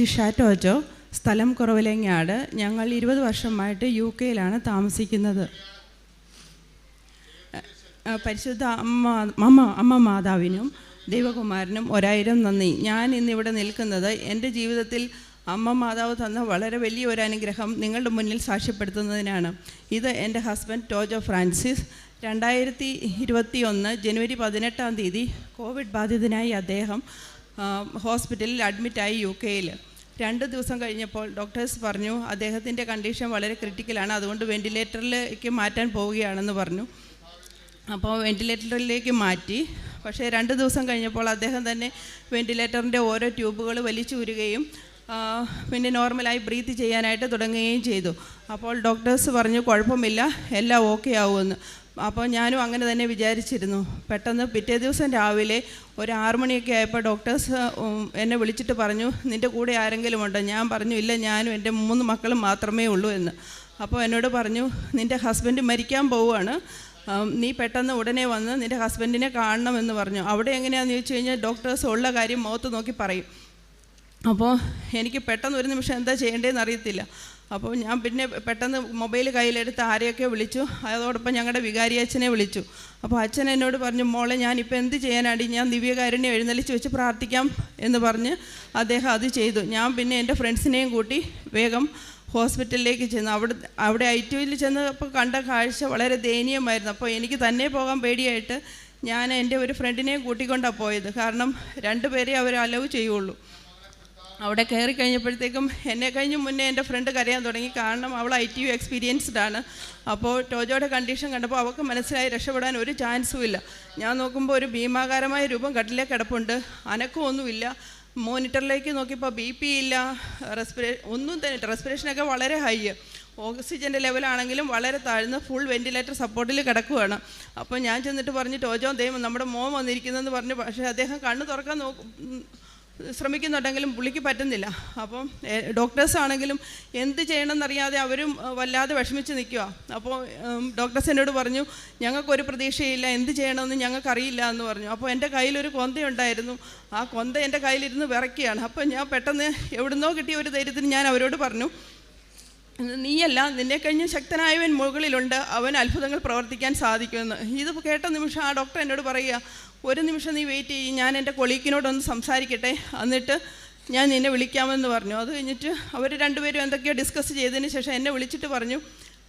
ജിഷ ടോജോ സ്ഥലം കുറവിലങ്ങാട് ഞങ്ങൾ ഇരുപത് വർഷമായിട്ട് യു കെയിലാണ് താമസിക്കുന്നത് പരിശുദ്ധ അമ്മ അമ്മ അമ്മ മാതാവിനും ദൈവകുമാരനും ഒരായിരം നന്ദി. ഞാൻ ഇന്നിവിടെ നിൽക്കുന്നത് എന്റെ ജീവിതത്തിൽ അമ്മ മാതാവ് തന്ന വളരെ വലിയ ഒരു അനുഗ്രഹം നിങ്ങളുടെ മുന്നിൽ സാക്ഷ്യപ്പെടുത്തുന്നതിനാണ്. ഇത് എന്റെ ഹസ്ബൻഡ് ടോജോ ഫ്രാൻസിസ്. രണ്ടായിരത്തി ഇരുപത്തി ഒന്ന് ജനുവരി പതിനെട്ടാം തീയതി കോവിഡ് ബാധിതനായി അദ്ദേഹം ഹോസ്പിറ്റലിൽ അഡ്മിറ്റായി യു കെയിൽ രണ്ട് ദിവസം കഴിഞ്ഞപ്പോൾ ഡോക്ടേഴ്സ് പറഞ്ഞു അദ്ദേഹത്തിന്റെ കണ്ടീഷൻ വളരെ ക്രിട്ടിക്കലാണ് അതുകൊണ്ട് വെന്റിലേറ്ററിലേക്ക് മാറ്റാൻ പോവുകയാണെന്ന് പറഞ്ഞു. അപ്പോൾ വെന്റിലേറ്ററിലേക്ക് മാറ്റി. പക്ഷേ രണ്ട് ദിവസം കഴിഞ്ഞപ്പോൾ അദ്ദേഹം തന്നെ വെന്റിലേറ്ററിന്റെ ഓരോ ട്യൂബുകൾ വലിച്ചൂരുകയും പിന്നെ നോർമലായി ബ്രീത്ത് ചെയ്യാനായിട്ട് തുടങ്ങുകയും ചെയ്തു. അപ്പോൾ ഡോക്ടേഴ്സ് പറഞ്ഞു കുഴപ്പമില്ല. എല്ലാം ഓക്കെ ആവുമെന്ന്. അപ്പോൾ ഞാനും അങ്ങനെ തന്നെ വിചാരിച്ചിരുന്നു. പെട്ടെന്ന് പിറ്റേ ദിവസം രാവിലെ ഒരു ആറു മണിയൊക്കെ ആയപ്പോൾ ഡോക്ടേഴ്സ് എന്നെ വിളിച്ചിട്ട് പറഞ്ഞു നിന്റെ കൂടെ ആരെങ്കിലും ഉണ്ടോ? ഞാൻ പറഞ്ഞു ഇല്ല ഞാനും എന്റെ മൂന്ന് മക്കളും മാത്രമേ ഉള്ളൂ എന്ന്. അപ്പോൾ എന്നോട് പറഞ്ഞു നിന്റെ ഹസ്ബൻഡ് മരിക്കാൻ പോവുകയാണ്. നീ പെട്ടെന്ന് ഉടനെ വന്ന് നിന്റെ ഹസ്ബൻഡിനെ കാണണമെന്ന് പറഞ്ഞു. അവിടെ എങ്ങനെയാണെന്ന് ചോദിച്ചു കഴിഞ്ഞാൽ ഡോക്ടേഴ്സ് ഉള്ള കാര്യം മുഖത്ത് നോക്കി പറയും. അപ്പോൾ എനിക്ക് പെട്ടെന്ന് ഒരു നിമിഷം എന്താ ചെയ്യേണ്ടതെന്ന് അറിയത്തില്ല. അപ്പോൾ ഞാൻ പിന്നെ പെട്ടെന്ന് മൊബൈൽ കയ്യിലെടുത്ത് ആരെയൊക്കെ വിളിച്ചു. അതോടൊപ്പം ഞങ്ങളുടെ വികാരി അച്ഛനെ വിളിച്ചു. അപ്പോൾ അച്ഛൻ എന്നോട് പറഞ്ഞു മോളെ ഞാനിപ്പോൾ എന്ത് ചെയ്യാനാണ് ഞാൻ ദിവ്യകാരുണ്യം എഴുന്നള്ളിച്ച് വെച്ച് പ്രാർത്ഥിക്കാം എന്ന് പറഞ്ഞ് അദ്ദേഹം അത് ചെയ്തു. ഞാൻ പിന്നെ എന്റെ ഫ്രണ്ട്സിനെയും കൂട്ടി വേഗം ഹോസ്പിറ്റലിലേക്ക് ചെന്നു അവിടെ അവിടെ ഐ ടിയിൽ ചെന്നപ്പോൾ കണ്ട കാഴ്ച വളരെ ദയനീയമായിരുന്നു. അപ്പോൾ എനിക്ക് തന്നെ പോകാൻ പേടിയായിട്ട് ഞാൻ എന്റെ ഒരു ഫ്രണ്ടിനെയും കൂട്ടിക്കൊണ്ടാണ് പോയത്. കാരണം രണ്ടുപേരെ അവർ അലവ് ചെയ്യുള്ളൂ. അവിടെ കയറി കഴിഞ്ഞപ്പോഴത്തേക്കും എന്നെ കഴിഞ്ഞ് മുന്നേ എന്റെ ഫ്രണ്ട് കരയാൻ തുടങ്ങി. കാരണം അവൾ ഐ ടി യു എക്സ്പീരിയൻസ്ഡ് ആണ്. അപ്പോൾ ടോജോയുടെ കണ്ടീഷൻ കണ്ടപ്പോൾ അവൾക്ക് മനസ്സിലായി രക്ഷപ്പെടാൻ ഒരു ചാൻസും ഇല്ല. ഞാൻ നോക്കുമ്പോൾ ഒരു ഭീമാകാരമായ രൂപം കട്ടിലേ കിടപ്പുണ്ട്. അനക്കമൊന്നുമില്ല മോണിറ്ററിലേക്ക് നോക്കിയപ്പോൾ ബി പി ഇല്ല. റെസ്പിറേ ഒന്നും തന്നെ റെസ്പിറേഷനൊക്കെ വളരെ ഹൈ ഓക്സിജന്റെ ലെവലാണെങ്കിലും വളരെ താഴ്ന്ന് ഫുൾ വെന്റിലേറ്റർ സപ്പോർട്ടിൽ കിടക്കുകയാണ് അപ്പോൾ ഞാൻ ചെന്നിട്ട് പറഞ്ഞു ടോജോ ദൈവം നമ്മുടെ മോൻ വന്നിരിക്കുന്നതെന്ന് പറഞ്ഞു. പക്ഷേ അദ്ദേഹം കണ്ണ് തുറക്കാൻ നോക്കും ശ്രമിക്കുന്നുണ്ടെങ്കിലും പുള്ളിക്ക് പറ്റുന്നില്ല. അപ്പം ഡോക്ടേഴ്സ് ആണെങ്കിലും എന്ത് ചെയ്യണമെന്നറിയാതെ അവരും വല്ലാതെ വിഷമിച്ച് നിൽക്കുക അപ്പോൾ ഡോക്ടേഴ്സ് എന്നോട് പറഞ്ഞു ഞങ്ങൾക്കൊരു പ്രതീക്ഷയില്ല എന്ത് ചെയ്യണമെന്ന് ഞങ്ങൾക്കറിയില്ല എന്ന് പറഞ്ഞു. അപ്പോൾ എന്റെ കയ്യിലൊരു കൊന്തയുണ്ടായിരുന്നു. ആ കൊന്ത എന്റെ കയ്യിലിരുന്ന് വിറയ്ക്കുകയാണ്. അപ്പോൾ ഞാൻ പെട്ടെന്ന് എവിടുന്നോ കിട്ടിയ ഒരു ധൈര്യത്തിന് ഞാൻ അവരോട് പറഞ്ഞു നീയല്ല നിന്നെ കഴിഞ്ഞ് ശക്തനായവൻ മുകളിലുണ്ട്. അവൻ അത്ഭുതങ്ങൾ പ്രവർത്തിക്കാൻ സാധിക്കുമെന്ന്. ഇത് കേട്ട നിമിഷം ആ ഡോക്ടർ എന്നോട് പറയുക ഒരു നിമിഷം നീ വെയിറ്റ് ചെയ്യും. ഞാൻ എന്റെ കൊളീക്കിനോടൊന്ന് സംസാരിക്കട്ടെ. എന്നിട്ട് ഞാൻ നിന്നെ വിളിക്കാമെന്ന് പറഞ്ഞു. അത് കഴിഞ്ഞിട്ട് അവർ രണ്ടുപേരും എന്തൊക്കെയോ ഡിസ്കസ് ചെയ്തതിന് ശേഷം എന്നെ വിളിച്ചിട്ട് പറഞ്ഞു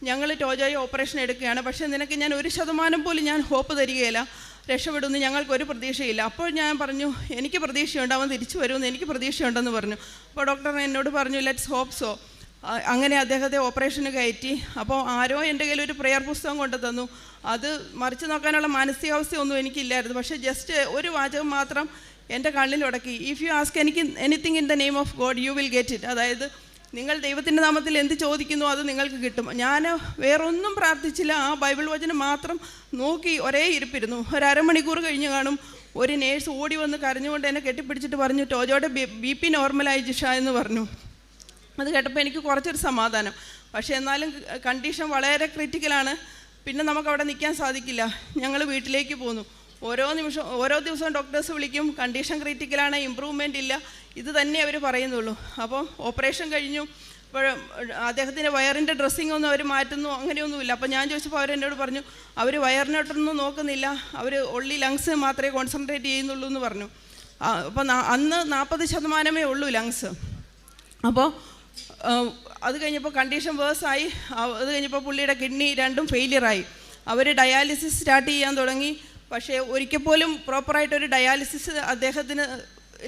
ഞങ്ങൾ ടോജോയെ ഓപ്പറേഷൻ എടുക്കുകയാണ്. പക്ഷേ നിനക്ക് ഞാൻ ഒരു ശതമാനം പോലും ഞാൻ ഹോപ്പ് തരികയില്ല. രക്ഷപ്പെടുമെന്ന് ഞങ്ങൾക്കൊരു പ്രതീക്ഷയില്ല. അപ്പോൾ ഞാൻ പറഞ്ഞു എനിക്ക് പ്രതീക്ഷയുണ്ട്. അവൻ തിരിച്ചു വരുമെന്ന് എനിക്ക് പ്രതീക്ഷയുണ്ടെന്ന് പറഞ്ഞു. അപ്പോൾ ഡോക്ടർ എന്നോട് പറഞ്ഞു ലെറ്റ്സ് ഹോപ്പ് സോ അങ്ങനെ അദ്ദേഹത്തെ ഓപ്പറേഷന് കയറ്റി. അപ്പോൾ ആരോ എന്റെ കയ്യിൽ ഒരു പ്രെയർ പുസ്തകം കൊണ്ട് തന്നു. അത് മറിച്ച് നോക്കാനുള്ള മാനസികാവസ്ഥയൊന്നും എനിക്കില്ലായിരുന്നു. പക്ഷേ ജസ്റ്റ് ഒരു വാചകം മാത്രം എന്റെ കണ്ണിൽ ഉടക്കി. ഇഫ് യു ആസ്ക് എനിക്ക് anything in the name of God you will get it അതായത് നിങ്ങൾ ദൈവത്തിന്റെ നാമത്തിൽ എന്ത് ചോദിക്കുന്നു അത് നിങ്ങൾക്ക് കിട്ടും. ഞാൻ വേറൊന്നും പ്രാർത്ഥിച്ചില്ല. ആ ബൈബിൾ വചനം മാത്രം നോക്കി ഒരേ ഇരിപ്പിരുന്നു. ഒരു അരമണിക്കൂർ കഴിഞ്ഞ് കാണും ഒരു നേഴ്സ് ഓടി വന്ന് കരഞ്ഞുകൊണ്ട് എന്നെ കെട്ടിപ്പിടിച്ചിട്ട് പറഞ്ഞു ടോജോയുടെ ബി പി നോർമലായി ജിഷ എന്ന് പറഞ്ഞു. അത് കേട്ടപ്പോൾ എനിക്ക് കുറച്ചൊരു സമാധാനം. പക്ഷേ എന്നാലും കണ്ടീഷൻ വളരെ ക്രിറ്റിക്കലാണ്. പിന്നെ നമുക്ക് അവിടെ നിൽക്കാൻ സാധിക്കില്ല. ഞങ്ങൾ വീട്ടിലേക്ക് പോന്നു. ഓരോ നിമിഷം ഓരോ ദിവസവും ഡോക്ടേഴ്സ് വിളിക്കും. കണ്ടീഷൻ ക്രിറ്റിക്കലാണ് ഇമ്പ്രൂവ്മെന്റ് ഇല്ല. ഇത് തന്നെ അവർ പറയുന്നുള്ളൂ. അപ്പം ഓപ്പറേഷൻ കഴിഞ്ഞു. അപ്പോൾ അദ്ദേഹത്തിന്റെ വയറിന്റെ ഡ്രസ്സിംഗ് ഒന്നും അവർ മാറ്റുന്നു അങ്ങനെയൊന്നുമില്ല. അപ്പോൾ ഞാൻ ചോദിച്ചപ്പോൾ അവരെന്നോട് പറഞ്ഞു അവർ വയറിനോട്ടൊന്നും നോക്കുന്നില്ല. അവർ ഒള്ളി ലങ്സ് മാത്രമേ കോൺസെൻട്രേറ്റ് ചെയ്യുന്നുള്ളൂ എന്ന് പറഞ്ഞു. അപ്പോൾ അന്ന് നാൽപ്പത് ശതമാനമേ ഉള്ളൂ ലങ്സ് അപ്പോൾ അത് കഴിഞ്ഞപ്പോൾ കണ്ടീഷൻ വേഴ്സായി അത് കഴിഞ്ഞപ്പോൾ പുള്ളിയുടെ കിഡ്നി രണ്ടും ഫെയിലിയറായി അവർ ഡയാലിസിസ് സ്റ്റാർട്ട് ചെയ്യാൻ തുടങ്ങി. പക്ഷേ ഒരിക്കൽ പോലും പ്രോപ്പറായിട്ടൊരു ഡയാലിസിസ് അദ്ദേഹത്തിന്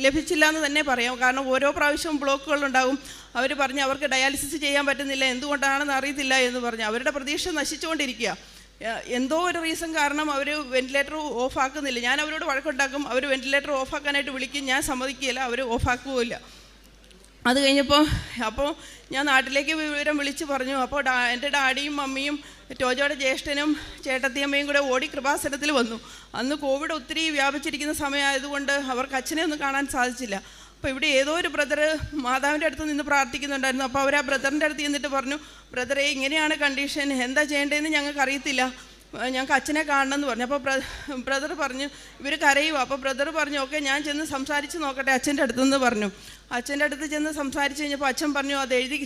ലഭിച്ചില്ല എന്ന് തന്നെ പറയാം. കാരണം ഓരോ പ്രാവശ്യവും ബ്ലോക്കുകൾ ഉണ്ടാകും അവർ പറഞ്ഞ് അവർക്ക് ഡയാലിസിസ് ചെയ്യാൻ പറ്റുന്നില്ല. എന്തുകൊണ്ടാണെന്ന് അറിയത്തില്ല എന്ന് പറഞ്ഞ് അവരുടെ പ്രതീക്ഷ നശിച്ചുകൊണ്ടിരിക്കുക. എന്തോ ഒരു റീസൺ കാരണം അവർ വെന്റിലേറ്റർ ഓഫാക്കുന്നില്ല ഞാൻ അവരോട് വഴക്കുണ്ടാക്കും. അവർ വെന്റിലേറ്റർ ഓഫാക്കാനായിട്ട് വിളിക്കും. ഞാൻ സമ്മതിക്കുകയില്ല. അവർ ഓഫ് ആക്കുകയില്ല. അത് കഴിഞ്ഞപ്പോൾ അപ്പോൾ ഞാൻ നാട്ടിലേക്ക് വിവരം വിളിച്ച് പറഞ്ഞു. അപ്പോൾ ഡാ എന്റെ ഡാഡിയും മമ്മിയും ടോജോയുടെ ജ്യേഷ്ഠനും ചേട്ടത്തിയമ്മയും കൂടെ ഓടി കൃപാസനത്തിൽ വന്നു. അന്ന് കോവിഡ് ഒത്തിരി വ്യാപിച്ചിരിക്കുന്ന സമയമായതുകൊണ്ട് അവർക്ക് അച്ഛനെ ഒന്നും കാണാൻ സാധിച്ചില്ല. അപ്പോൾ ഇവിടെ ഏതോ ഒരു ബ്രദർ മാതാവിന്റെ അടുത്ത് നിന്ന് പ്രാർത്ഥിക്കുന്നുണ്ടായിരുന്നു. അപ്പോൾ അവർ ആ ബ്രദറിന്റെ അടുത്ത് ചെന്നിട്ട് പറഞ്ഞു ബ്രദറെ ഇങ്ങനെയാണ് കണ്ടീഷൻ എന്താ ചെയ്യേണ്ടതെന്ന് ഞങ്ങൾക്ക് അറിയത്തില്ല "ഏഹ്, ഞങ്ങൾക്ക് അച്ഛനെ കാണണം എന്ന് പറഞ്ഞു. അപ്പോൾ ബ്രദർ പറഞ്ഞു ഇവർ കരയുമോ അപ്പോൾ ബ്രദർ പറഞ്ഞു ഓക്കെ ഞാൻ ചെന്ന് സംസാരിച്ച് നോക്കട്ടെ അച്ഛന്റെ അടുത്തുനിന്ന് പറഞ്ഞു. അച്ഛന്റെ അടുത്ത് ചെന്ന് സംസാരിച്ച് കഴിഞ്ഞപ്പോൾ അച്ഛൻ പറഞ്ഞു അത് എഴുതി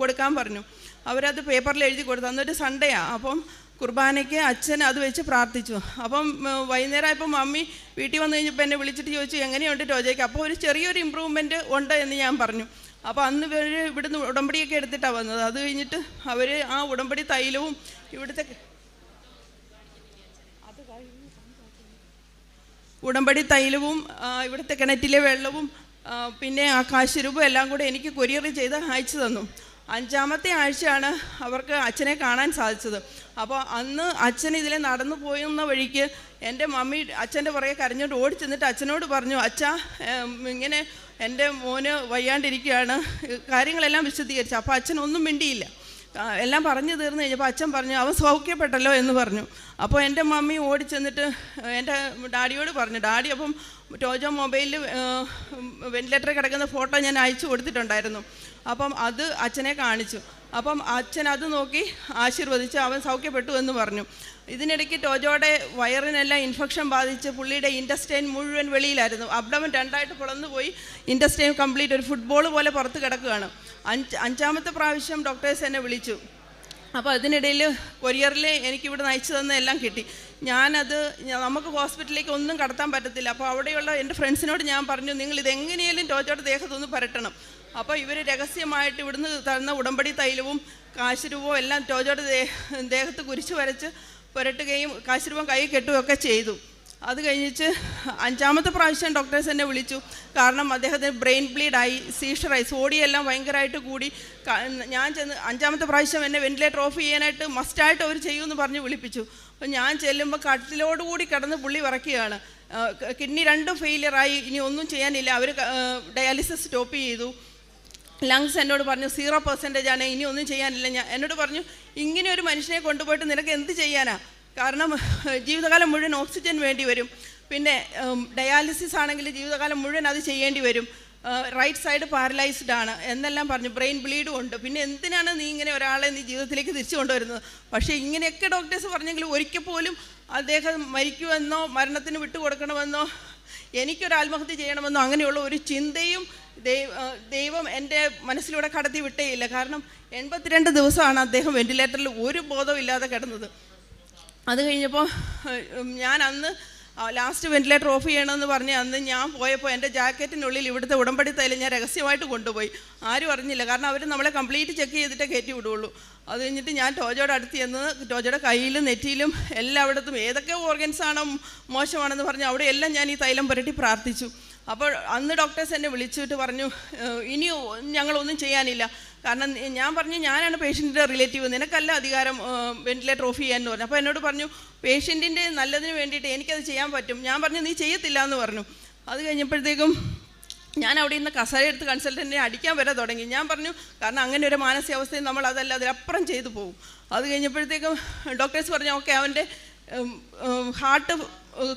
കൊടുക്കാൻ പറഞ്ഞു. അവരത് പേപ്പറിൽ എഴുതി കൊടുത്തു. അന്നൊരു സൺഡേയാണ് അപ്പം കുർബാനയ്ക്ക് അച്ഛൻ അത് വെച്ച് പ്രാർത്ഥിച്ചു. അപ്പം വൈകുന്നേരം മമ്മി വീട്ടിൽ വന്നു കഴിഞ്ഞപ്പോൾ എന്നെ വിളിച്ചിട്ട് ചോദിച്ചു എങ്ങനെയുണ്ട് ടോജയ്ക്ക്? അപ്പോൾ ഒരു ചെറിയൊരു ഇമ്പ്രൂവ്മെന്റ് ഉണ്ട് എന്ന് ഞാൻ പറഞ്ഞു. അപ്പോൾ അന്ന് ഇവർ ഇവിടുന്ന് ഉടമ്പടിയൊക്കെ എടുത്തിട്ടാണ് വന്നത്. അത് കഴിഞ്ഞിട്ട് അവർ ആ ഉടമ്പടി തൈലവും ഇവിടുത്തെ ഉടമ്പടി തൈലവും ഇവിടുത്തെ കിണറ്റിലെ വെള്ളവും പിന്നെ ആ കാശുരൂപം എല്ലാം കൂടെ എനിക്ക് കൊറിയർ ചെയ്ത് അയച്ചു തന്നു. അഞ്ചാമത്തെ ആഴ്ചയാണ് അവർക്ക് അച്ഛനെ കാണാൻ സാധിച്ചത്. അപ്പോൾ അന്ന് അച്ഛൻ ഇതിലെ നടന്നു പോയുന്ന വഴിക്ക് എന്റെ മമ്മി അച്ഛന്റെ പുറകെ കരഞ്ഞോണ്ട് ഓടി ചെന്നിട്ട് അച്ഛനോട് പറഞ്ഞു അച്ഛ ഇങ്ങനെ എന്റെ മോന് വയ്യാണ്ടിരിക്കുകയാണ്. കാര്യങ്ങളെല്ലാം വിശദീകരിച്ചു. അപ്പോൾ അച്ഛൻ ഒന്നും മിണ്ടിയില്ല. എല്ലാം പറഞ്ഞു തീർന്നു കഴിഞ്ഞപ്പോൾ അച്ഛൻ പറഞ്ഞു അവൻ സൗഖ്യപ്പെട്ടല്ലോ എന്ന് പറഞ്ഞു. അപ്പോൾ എന്റെ മമ്മി ഓടി ചെന്നിട്ട് എന്റെ ഡാഡിയോട് പറഞ്ഞു. ഡാഡി അപ്പം ടോജോ മൊബൈലിൽ വെന്റിലേറ്ററിൽ കിടക്കുന്ന ഫോട്ടോ ഞാൻ അയച്ചു കൊടുത്തിട്ടുണ്ടായിരുന്നു. അപ്പം അത് അച്ഛനെ കാണിച്ചു. അപ്പം അച്ഛൻ അത് നോക്കി ആശീർവദിച്ച് അവൻ സൗഖ്യപ്പെട്ടു എന്ന് പറഞ്ഞു. ഇതിനിടയ്ക്ക് ടോജോയുടെ വയറിനെല്ലാം ഇൻഫെക്ഷൻ ബാധിച്ച് പുള്ളിയുടെ ഇന്റസ്റ്റൈൻ മുഴുവൻ വെളിയിലായിരുന്നു. അബ്ഡമൻ രണ്ടായിട്ട് പുളന്നു പോയി ഇന്റസ്റ്റൈൻ കംപ്ലീറ്റ് ഒരു ഫുട്ബോൾ പോലെ പുറത്ത് കിടക്കുകയാണ്. അഞ്ച് അഞ്ചാമത്തെ പ്രാവശ്യം ഡോക്ടേഴ്സ് എന്നെ വിളിച്ചു. അപ്പോൾ അതിനിടയിൽ കൊറിയറിൽ എനിക്കിവിടെ നയിച്ചു തന്ന എല്ലാം കിട്ടി. ഞാനത് നമുക്ക് ഹോസ്പിറ്റലിലേക്ക് ഒന്നും കടത്താൻ പറ്റത്തില്ല. അപ്പോൾ അവിടെയുള്ള എന്റെ ഫ്രണ്ട്സിനോട് ഞാൻ പറഞ്ഞു നിങ്ങൾ ഇതെങ്ങനെയാലും ടോജോയുടെ ദേഹത്തൊന്ന് പരട്ടണം. അപ്പോൾ ഇവർ രഹസ്യമായിട്ട് ഇവിടുന്ന് തന്ന ഉടമ്പടി തൈലവും കാശുരൂപവും എല്ലാം ടോജോയുടെ ദേഹത്ത് കുരിച്ചു വരച്ച് പുരട്ടുകയും കാശിരൂപം കൈ കെട്ടുകയൊക്കെ ചെയ്തു. അത് കഴിഞ്ഞിട്ട് അഞ്ചാമത്തെ പ്രാവശ്യം ഡോക്ടേഴ്സ് എന്നെ വിളിച്ചു. കാരണം അദ്ദേഹത്തിന് ബ്രെയിൻ ബ്ലീഡായി സീഷറായി സോഡിയെല്ലാം ഭയങ്കരമായിട്ട് കൂടി. ഞാൻ ചെന്ന് അഞ്ചാമത്തെ പ്രാവശ്യം എന്നെ വെന്റിലേറ്റർ ഓഫ് ചെയ്യാനായിട്ട് മസ്റ്റായിട്ട് അവർ ചെയ്യുമെന്ന് പറഞ്ഞ് വിളിപ്പിച്ചു. അപ്പോൾ ഞാൻ ചെല്ലുമ്പോൾ കട്ടിലോടുകൂടി കിടന്ന് പുള്ളി വിറയ്ക്കുകയാണ്. കിഡ്നി രണ്ടും ഫെയിലിയറായി ഇനി ഒന്നും ചെയ്യാനില്ല. അവർ ഡയാലിസിസ് സ്റ്റോപ്പ് ചെയ്തു. ലങ്സ് എന്നോട് പറഞ്ഞു സീറോ പെർസെന്റേജ് ആണ് ഇനി ഒന്നും ചെയ്യാനില്ല. ഞാൻ എന്നോട് പറഞ്ഞു ഇങ്ങനെ ഒരു മനുഷ്യനെ കൊണ്ടുപോയിട്ട് നിനക്ക് എന്ത് ചെയ്യാനാ? കാരണം ജീവിതകാലം മുഴുവൻ ഓക്സിജൻ വേണ്ടി വരും. പിന്നെ ഡയാലിസിസ് ആണെങ്കിൽ ജീവിതകാലം മുഴുവൻ അത് ചെയ്യേണ്ടി വരും. റൈറ്റ് സൈഡ് പാരലൈസ്ഡ് ആണ്. എന്നെല്ലാം പറഞ്ഞു ബ്രെയിൻ ബ്ലീഡും ഉണ്ട്. പിന്നെ എന്തിനാണ് നീ ഇങ്ങനെ ഒരാളെ നീ ജീവിതത്തിലേക്ക് തിരിച്ചു കൊണ്ടുവരുന്നത്? പക്ഷേ ഇങ്ങനെയൊക്കെ ഡോക്ടേഴ്സ് പറഞ്ഞെങ്കിലും ഒരിക്കൽ പോലും അദ്ദേഹം മരിക്കുമെന്നോ മരണത്തിന് വിട്ടുകൊടുക്കണമെന്നോ എനിക്കൊരു ആത്മഹത്യ ചെയ്യണമെന്നോ അങ്ങനെയുള്ള ഒരു ചിന്തയും ദൈവ- എന്റെ മനസ്സിലൂടെ കടത്തി വിട്ടേയില്ല. കാരണം എൺപത്തിരണ്ട് ദിവസമാണ് അദ്ദേഹം വെന്റിലേറ്ററിൽ ഒരു ബോധമില്ലാതെ കിടന്നത്. അത് കഴിഞ്ഞപ്പോൾ ഞാൻ അന്ന് ലാസ്റ്റ് വെന്റിലേറ്റർ ഓഫ് ചെയ്യണമെന്ന് പറഞ്ഞ് അന്ന് ഞാൻ പോയപ്പോൾ എന്റെ ജാക്കറ്റിനുള്ളിൽ ഇവിടുത്തെ ഉടമ്പടി തൈലം ഞാൻ രഹസ്യമായിട്ട് കൊണ്ടുപോയി. ആരും അറിഞ്ഞില്ല. കാരണം അവർ നമ്മളെ കംപ്ലീറ്റ് ചെക്ക് ചെയ്തിട്ടേ കയറ്റി വിടുള്ളൂ. അത് കഴിഞ്ഞിട്ട് ഞാൻ ടോജോയുടെ അടുത്ത് ചെന്ന് ടോജോയുടെ കയ്യിലും നെറ്റിയിലും എല്ലായിടത്തും ഏതൊക്കെ ഓർഗൻസാണോ മോശമാണെന്ന് പറഞ്ഞ് അവിടെയെല്ലാം ഞാൻ ഈ തൈലം പുരട്ടി പ്രാർത്ഥിച്ചു. അപ്പോൾ അന്ന് ഡോക്ടേഴ്സ് എന്നെ വിളിച്ചിട്ട് പറഞ്ഞു "ഏഹ്, ഇനി ഞങ്ങളൊന്നും ചെയ്യാനില്ല. കാരണം ഞാൻ പറഞ്ഞു ഞാനാണ് പേഷ്യന്റിന്റെ റിലേറ്റീവ് നിനക്കല്ല അധികാരം വെന്റിലേറ്റർ ഓഫ് ചെയ്യാൻ പറഞ്ഞു. അപ്പോൾ എന്നോട് പറഞ്ഞു പേഷ്യന്റിന്റെ നല്ലതിന് വേണ്ടിയിട്ട് എനിക്കത് ചെയ്യാൻ പറ്റും. ഞാൻ പറഞ്ഞു നീ ചെയ്യത്തില്ല എന്ന് പറഞ്ഞു. അത് കഴിഞ്ഞപ്പോഴത്തേക്കും ഞാൻ അവിടെ നിന്ന് കസേര എടുത്ത് കൺസൾട്ടന്റിനെ അടിക്കാൻ വരെ തുടങ്ങി. ഞാൻ പറഞ്ഞു കാരണം അങ്ങനെ ഒരു മാനസികാവസ്ഥയിൽ നമ്മൾ അതല്ല അതിലപ്പുറം ചെയ്തു പോകും. അത് കഴിഞ്ഞപ്പോഴത്തേക്കും ഡോക്ടേഴ്സ് പറഞ്ഞു ഓക്കെ അവന്റെ ഹാർട്ട്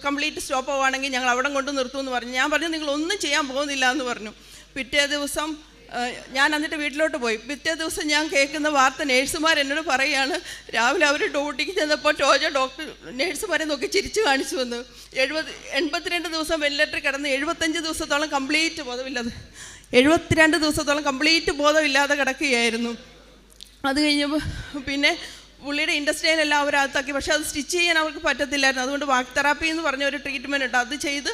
കംപ്ലീറ്റ് സ്റ്റോപ്പ് ആവുകയാണെങ്കിൽ ഞങ്ങൾ അവിടെ കൊണ്ട് നിർത്തുമെന്ന് പറഞ്ഞു. ഞാൻ പറഞ്ഞു നിങ്ങൾ ഒന്നും ചെയ്യാൻ പോകുന്നില്ല എന്ന് പറഞ്ഞു. പിറ്റേ ദിവസം ഞാൻ എന്നിട്ട് വീട്ടിലോട്ട് പോയി. പിറ്റേ ദിവസം ഞാൻ കേൾക്കുന്ന വാർത്ത നേഴ്സുമാർ എന്നോട് പറയുകയാണ് രാവിലെ അവർ ഡ്യൂട്ടിക്ക് ചെന്നപ്പോൾ ടോജ ഡോക്ടർ നേഴ്സുമാരെ നോക്കി ചിരിച്ചു കാണിച്ചു വന്നു. എഴുപത് എൺപത്തിരണ്ട് ദിവസം വെന്റിലേറ്റർ കിടന്ന് എഴുപത്തഞ്ച് ദിവസത്തോളം കംപ്ലീറ്റ് ബോധമില്ലാതെ എഴുപത്തിരണ്ട് ദിവസത്തോളം കംപ്ലീറ്റ് ബോധമില്ലാതെ കിടക്കുകയായിരുന്നു. അത് കഴിഞ്ഞപ്പോൾ പിന്നെ പുള്ളിയുടെ ഇൻഡസ്ട്രിയിലെല്ലാം അവരകത്താക്കി പക്ഷേ അത് സ്റ്റിച്ച് ചെയ്യാൻ അവർക്ക് പറ്റത്തില്ലായിരുന്നു. അതുകൊണ്ട് വാക്ക് തെറാപ്പി എന്ന് പറഞ്ഞ ഒരു ട്രീറ്റ്മെന്റ് ഉണ്ട്. അത് ചെയ്ത്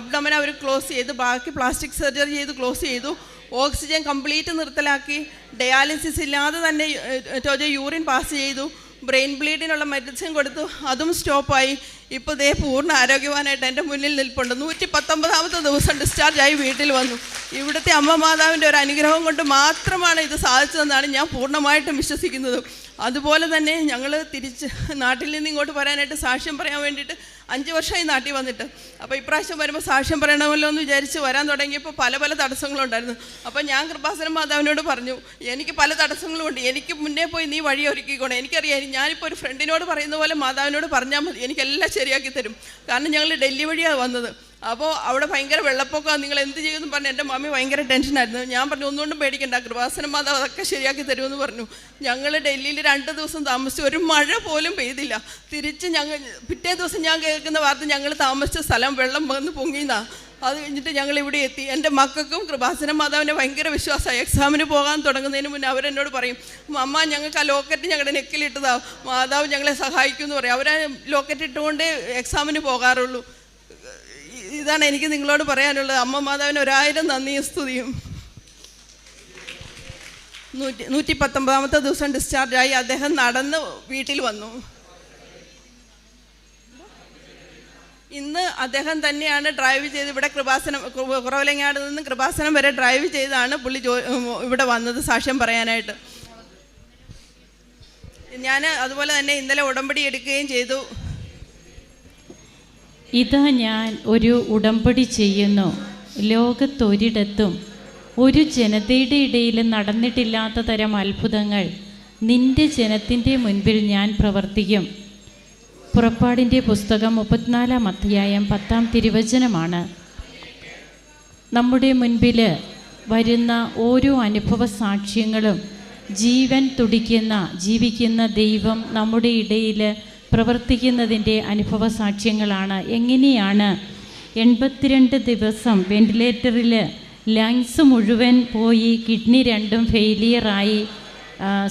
അബ്ഡമൻ അവർ ക്ലോസ് ചെയ്ത് ബാക്കി പ്ലാസ്റ്റിക് സർജറി ചെയ്ത് ക്ലോസ് ചെയ്തു. ഓക്സിജൻ കംപ്ലീറ്റ് നിർത്തലാക്കി. ഡയാലിസിസ് ഇല്ലാതെ തന്നെ ടോജോ യൂറിൻ പാസ് ചെയ്തു. ബ്രെയിൻ ബ്ലീഡിനുള്ള മെഡിസിൻ കൊടുത്തു. അതും സ്റ്റോപ്പായി ഇപ്പോൾ ദേ പൂർണ ആരോഗ്യവാനായിട്ട് എന്റെ മുന്നിൽ നിൽപ്പുണ്ട്. നൂറ്റി പത്തൊമ്പതാമത്തെ ദിവസം ഡിസ്ചാർജായി വീട്ടിൽ വന്നു. ഇവിടുത്തെ അമ്മ മാതാവിന്റെ ഒരു അനുഗ്രഹം കൊണ്ട് മാത്രമാണ് ഇത് സാധിച്ചതെന്നാണ് ഞാൻ പൂർണമായിട്ടും വിശ്വസിക്കുന്നത്. അതുപോലെ തന്നെ ഞങ്ങൾ തിരിച്ച് നാട്ടിൽ നിന്ന് ഇങ്ങോട്ട് വരാനായിട്ട് സാക്ഷ്യം പറയാൻ വേണ്ടിയിട്ട് അഞ്ച് വർഷമായി നാട്ടിൽ വന്നിട്ട്. അപ്പോൾ ഇപ്രാവശ്യം വരുമ്പോൾ സാക്ഷ്യം പറയണമല്ലോ എന്ന് വിചാരിച്ച് വരാൻ തുടങ്ങിയപ്പോൾ പല പല തടസ്സങ്ങളുണ്ടായിരുന്നു. അപ്പോൾ ഞാൻ കൃപാസനം മാതാവിനോട് പറഞ്ഞു എനിക്ക് പല തടസ്സങ്ങളും ഉണ്ട് എനിക്ക് മുന്നേ പോയി നീ വഴി ഒരുക്കിക്കോണം. എനിക്കറിയാം ഞാനിപ്പോൾ ഒരു ഫ്രണ്ടിനോട് പറയുന്ന പോലെ മാതാവിനോട് പറഞ്ഞാൽ മതി. എനിക്കെല്ലാം ശരിയാക്കി തരും. കാരണം ഞങ്ങൾ ഡൽഹി വഴിയാണ് വന്നത്. അപ്പോൾ അവിടെ ഭയങ്കര വെള്ളപ്പൊക്കമാണ് നിങ്ങൾ എന്ത് ചെയ്യുമെന്ന് പറഞ്ഞു എന്റെ മമ്മി ഭയങ്കര ടെൻഷനായിരുന്നു ഞാൻ പറഞ്ഞു ഒന്നുകൊണ്ടും പേടിക്കണ്ട കൃപാസന മാതാവ് അതൊക്കെ ശരിയാക്കി തരുമെന്ന് പറഞ്ഞു. ഞങ്ങൾ ഡൽഹിയിൽ രണ്ട് ദിവസം താമസിച്ചു. ഒരു മഴ പോലും പെയ്തില്ല. തിരിച്ച് ഞങ്ങൾ പിറ്റേ ദിവസം ഞാൻ കേൾക്കുന്ന വാർത്ത ഞങ്ങൾ താമസിച്ച സ്ഥലം വെള്ളം വന്ന് പൊങ്ങിന്നാ. അത് കഴിഞ്ഞിട്ട് ഞങ്ങൾ ഇവിടെ എത്തി. എന്റെ മക്കൾക്കും കൃപാസന മാതാവിനെ ഭയങ്കര വിശ്വാസമായി. എക്സാമിന് പോകാൻ തുടങ്ങുന്നതിന് മുന്നേ അവരെന്നോട് പറയും അമ്മ ഞങ്ങൾക്ക് ആ ലോക്കറ്റ് ഞങ്ങളുടെ നെക്കിലിട്ടതാവും മാതാവ് ഞങ്ങളെ സഹായിക്കും എന്ന് പറയും. അവരെ ലോക്കറ്റ് ഇട്ടുകൊണ്ട് എക്സാമിന് പോകാറുള്ളൂ. ഇതാണ് എനിക്ക് നിങ്ങളോട് പറയാനുള്ളത്. അമ്മ മാതാവിന് ഒരായിരം നന്ദിയും സ്തുതിയും. നൂറ്റി നൂറ്റി പത്തൊമ്പതാമത്തെ ദിവസം ഡിസ്ചാർജായി അദ്ദേഹം നടന്ന് വീട്ടിൽ വന്നു. ഇന്ന് അദ്ദേഹം തന്നെയാണ് ഡ്രൈവ് ചെയ്ത് ഇവിടെ കൃപാസനം കുറവലങ്ങാട് നിന്ന് കൃപാസനം വരെ ഡ്രൈവ് ചെയ്താണ് പുള്ളി ഇവിടെ വന്നത് സാക്ഷ്യം പറയാനായിട്ട്. ഞാൻ അതുപോലെ തന്നെ ഇന്നലെ ഉടമ്പടി എടുക്കുകയും ചെയ്തു. ഇതാ ഞാൻ ഒരു ഉടമ്പടി ചെയ്യുന്നു. ലോകത്തൊരിടത്തും ഒരു ജനതയുടെ ഇടയിൽ നടന്നിട്ടില്ലാത്ത തരം അത്ഭുതങ്ങൾ നിന്റെ ജനത്തിന്റെ മുൻപിൽ ഞാൻ പ്രവർത്തിക്കും. പുറപ്പാടിന്റെ പുസ്തകം മുപ്പത്തിനാലാം അധ്യായം പത്താം തിരുവചനമാണ്. നമ്മുടെ മുൻപിൽ വരുന്ന ഓരോ അനുഭവ സാക്ഷ്യങ്ങളും ജീവൻ തുടിക്കുന്ന ജീവിക്കുന്ന ദൈവം നമ്മുടെ ഇടയിൽ പ്രവർത്തിക്കുന്നതിന്റെ അനുഭവ സാക്ഷ്യങ്ങളാണ് എങ്ങനെയാണ് എൺപത്തിരണ്ട് ദിവസം വെന്റിലേറ്ററിൽ ലങ്സ് മുഴുവൻ പോയി കിഡ്നി രണ്ടും ഫെയിലിയറായി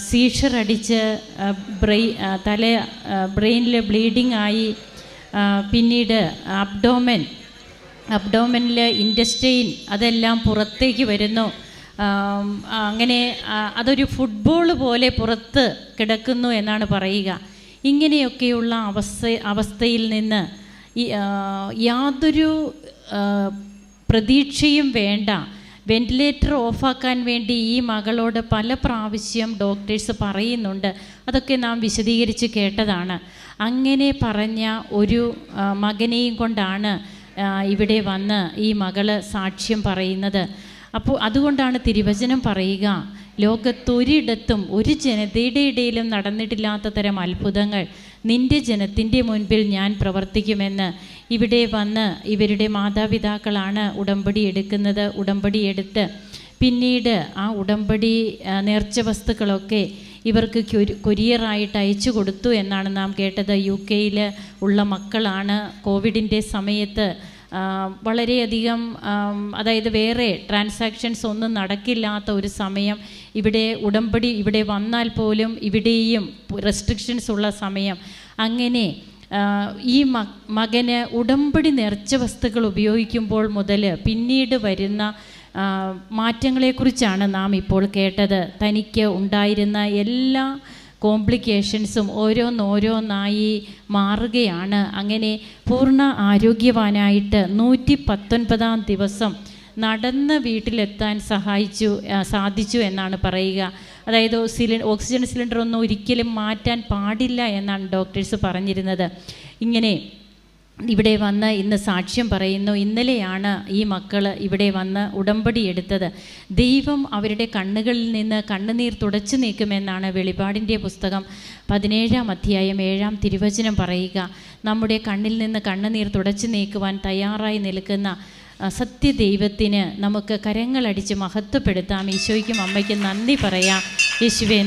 സീഷർ അടിച്ച് ബ്രെയിൻ ബ്രെയി തല ബ്രെയിനിൽ ബ്ലീഡിംഗ് ആയി പിന്നീട് അബ്ഡോമൻ അബ്ഡോമനിൽ ഇൻഡസ്റ്റൈൻ അതെല്ലാം പുറത്തേക്ക് വരുന്നു. അങ്ങനെ അതൊരു ഫുട്ബോൾ പോലെ പുറത്ത് കിടക്കുന്നു എന്നാണ് പറയുക. ഇങ്ങനെയൊക്കെയുള്ള അവസ്ഥ അവസ്ഥയിൽ നിന്ന് യാതൊരു പ്രതീക്ഷയും വേണ്ട. വെന്റിലേറ്റർ ഓഫാക്കാൻ വേണ്ടി ഈ മകളോട് പല പ്രാവശ്യം ഡോക്ടേഴ്സ് പറയുന്നുണ്ട്. അതൊക്കെ നാം വിശദീകരിച്ച് കേട്ടതാണ്. അങ്ങനെ പറഞ്ഞ ഒരു മകനെയും കൊണ്ടാണ് ഇവിടെ വന്ന് ഈ മകൾ സാക്ഷ്യം പറയുന്നത്. അപ്പോൾ അതുകൊണ്ടാണ് തിരുവചനം പറയുക. ലോകത്തൊരിടത്തും ഒരു ജനതയുടെ ഇടയിലും നടന്നിട്ടില്ലാത്ത തരം അത്ഭുതങ്ങൾ നിന്റെ ജനത്തിന്റെ മുൻപിൽ ഞാൻ പ്രവർത്തിക്കുമെന്ന് ഇവിടെ വന്ന് ഇവരുടെ മാതാപിതാക്കളാണ് ഉടമ്പടി എടുക്കുന്നത് ഉടമ്പടി എടുത്ത് പിന്നീട് ആ ഉടമ്പടി നേർച്ച വസ്തുക്കളൊക്കെ ഇവർക്ക് കൊരി- കൊരിയറായിട്ട് അയച്ചു കൊടുത്തു എന്നാണ് നാം കേട്ടത്. യു കെയിൽ ഉള്ള മക്കളാണ് കോവിഡിന്റെ സമയത്ത് വളരെയധികം അതായത് വേറെ ട്രാൻസാക്ഷൻസ് ഒന്നും നടക്കില്ലാത്ത ഒരു സമയം ഇവിടെ ഉടമ്പടി ഇവിടെ വന്നാൽ പോലും ഇവിടെയും റെസ്ട്രിക്ഷൻസ് ഉള്ള സമയം. അങ്ങനെ ഈ മകന് ഉടമ്പടി നിറച്ച വസ്തുക്കൾ ഉപയോഗിക്കുമ്പോൾ മുതൽ പിന്നീട് വരുന്ന മാറ്റങ്ങളെക്കുറിച്ചാണ് നാം ഇപ്പോൾ കേട്ടത്. തനിക്ക് ഉണ്ടായിരുന്ന എല്ലാ കോംപ്ലിക്കേഷൻസും ഓരോന്നോരോന്നായി മാറുകയാണ്. അങ്ങനെ പൂർണ ആരോഗ്യവാനായിട്ട് നൂറ്റി പത്തൊൻപതാം ദിവസം നടന്ന് വീട്ടിലെത്താൻ സഹായിച്ചു സാധിച്ചു എന്നാണ് പറയുക. അതായത് സിലി ഓക്സിജൻ സിലിണ്ടർ ഒന്നും ഒരിക്കലും മാറ്റാൻ പാടില്ല എന്നാണ് ഡോക്ടേഴ്സ് പറഞ്ഞിരുന്നത്. ഇങ്ങനെ ഇവിടെ വന്ന് ഇന്ന് സാക്ഷ്യം പറയുന്നു ഇന്നലെയാണ് ഈ മക്കൾ ഇവിടെ വന്ന് ഉടമ്പടി എടുത്തത്. ദൈവം അവരുടെ കണ്ണുകളിൽ നിന്ന് കണ്ണുനീർ തുടച്ചു നീക്കുമെന്നാണ് വെളിപാടിന്റെ പുസ്തകം പതിനേഴാം അധ്യായം ഏഴാം തിരുവചനം പറയുക. നമ്മുടെ കണ്ണിൽ നിന്ന് കണ്ണുനീർ തുടച്ചു നീക്കുവാൻ തയ്യാറായി നിൽക്കുന്ന ആ, സത്യദൈവത്തിന് നമുക്ക് കരങ്ങളടിച്ച് മഹത്വപ്പെടുത്താം. ഈശോയ്ക്കും അമ്മയ്ക്കും നന്ദി പറയാം. യേശുവേ